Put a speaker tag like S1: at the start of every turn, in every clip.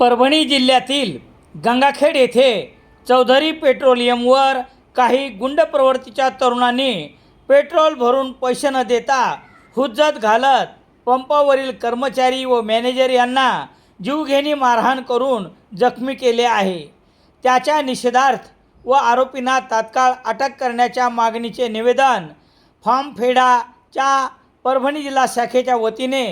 S1: परभणी जिल्ह्यातील गंगाखेड येथे चौधरी पेट्रोलियमवर काही गुंड प्रवृत्तीच्या तरुणांनी पेट्रोल भरून पैसे न देता हुज्जत घालत पंपावरील कर्मचारी व मॅनेजर यांना जीवघेणी मारहाण करून जखमी केले आहे. त्याच्या निषेधार्थ व आरोपींना तात्काळ अटक करण्याच्या मागणीचे निवेदन फॉर्मफेडाच्या परभणी जिल्हा शाखेच्या वतीने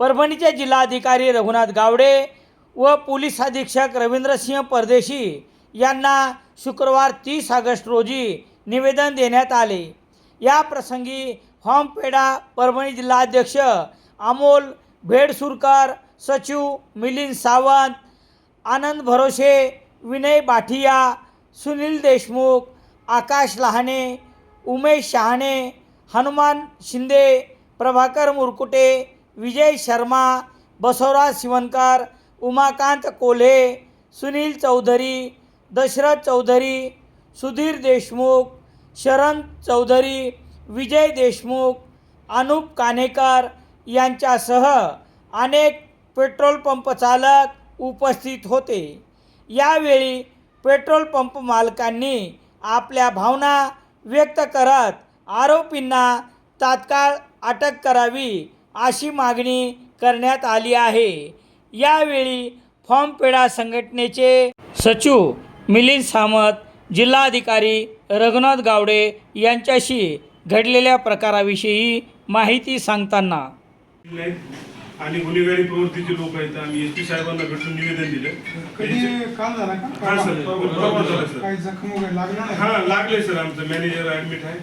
S1: परभणीचे जिल्हाधिकारी रघुनाथ गावडे व पोलीस अधीक्षक रवींद्रसिंह परदेशी यांना शुक्रवार तीस ऑगस्ट रोजी निवेदन देण्यात आले. या प्रसंगी हॉमपेडा परभणी जिल्हाध्यक्ष अमोल भेडसुरकर सचिव मिलिंद सावंत आनंद भरोसे विनय बाठिया सुनील देशमुख आकाश लहाने उमेश शहाणे हनुमान शिंदे प्रभाकर मुरकुटे विजय शर्मा बसवराज शिवनकर उमाकांत कोल्हे सुनील चौधरी दशरथ चौधरी सुधीर देशमुख शरण चौधरी विजय देशमुख अनुप कानेकर यांच्यासह अनेक पेट्रोल पंप चालक उपस्थित होते. यावेळी पेट्रोल पंप मालकांनी आपल्या भावना व्यक्त करत आरोपींना तात्काळ अटक करावी अशी मागणी करण्यात आली आहे. यावेळी फॉर्मपेडा संघटनेचे सचिव मिलिंद सामत जिल्हाधिकारी रघुनाथ गावडे यांच्याशी घडलेल्या प्रकाराविषयी माहिती सांगताना.
S2: आणि गुन्हेगारी प्रवृत्तीचे लोक आहेत. आम्ही एस पी साहेबांना भेटून निवेदन दिलं.
S3: कधी काल झाला का?
S2: सर.
S3: काही जखम वगैरे लागला नाही?
S2: हा लागले सर. आमचं मॅनेजर ऍडमिट आहे.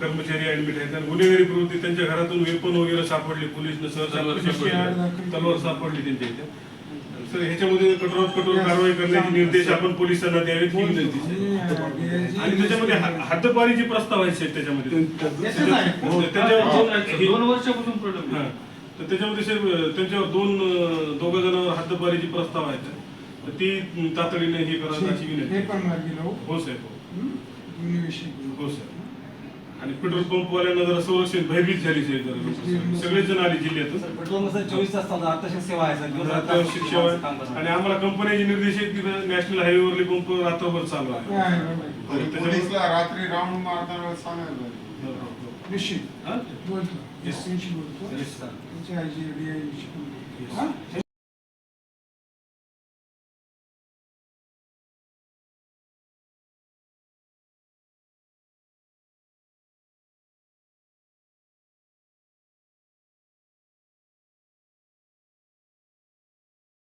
S2: कर्मचारी ऍडमिट आहेत आणि गुन्हेगारी प्रवृत्ती त्यांच्या घरातून वेपन वगैरे सापडले पोलीसनं सहसा तलवार सापडली. त्यांच्या इथे. सर ह्याच्यामध्ये कठोर कठोर कारवाई करण्याचे निर्देश आपण पोलिसांना द्यावेत ही विनंती सर. आणि त्याच्यामध्ये हा- हद्दपारीचे प्रस्ताव आहेत साहेब त्याच्यामध्ये.
S3: आहे.
S2: हो, त्याच्यावर
S4: दोन वर्षापासून प्रॉब्लेम
S2: हा. तर त्याच्यामध्ये साहेब त्यांच्यावर दोन अं, दोघं जणांवर हद्दपारीचे प्रस्ताव आहेत. तर ती अं, तातडीने हे करा अशी
S3: हे
S2: विनंती हो साहेब. हो.
S3: हं?
S2: हो साहेब. आणि पेट्रोल पंपवाल्यांना जरा संरक्षण भयभीत झाली. सगळेच जण आले जिल्ह्यातून.
S4: पेट्रोलमध्ये चोवीस तास चालतं. अत्यावश्यक सेवा आहे सर. दिवस रात्र
S2: अत्यावश्यक सेवा आहे.
S4: काम करतात.
S2: आणि आम्हाला कंपन्याचे निर्देश आहेत की नॅशनल हायवेवरले पंप रात्रभर चालू आहे? हो,
S5: पोलिसला रात्री राऊंड मारताना.
S3: निश्चित.
S2: हा?
S3: बोलतो. बोलतो.